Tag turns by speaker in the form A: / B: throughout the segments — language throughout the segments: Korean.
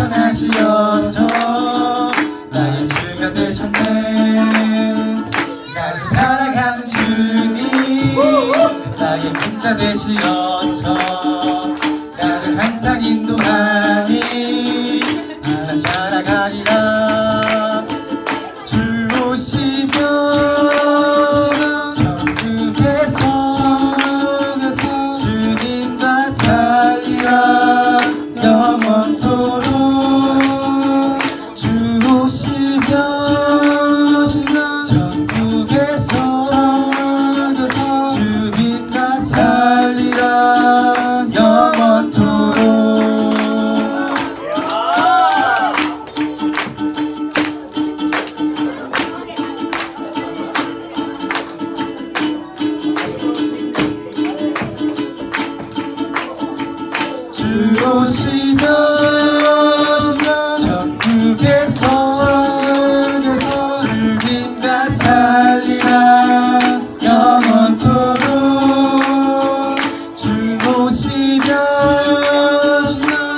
A: 하시어서 나의 주가 되셨네. 나를 사랑하는 주님 나의 문자 되시어서 나를 항상 인도하니 나는 살아가리라. 주 오시면 주 오시면 천국에서 주님과 살리라. 영원토록 주 오시면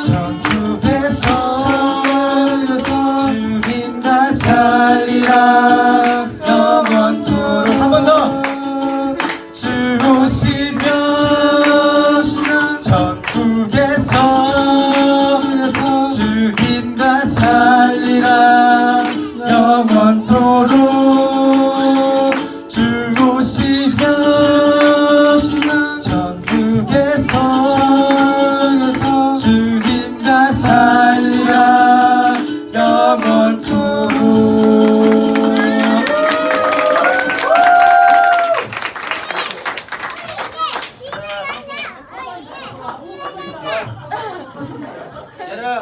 A: 천국에서 주님과 살리라. 영원토록 한 번 더. 주 오시면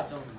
B: Entonces,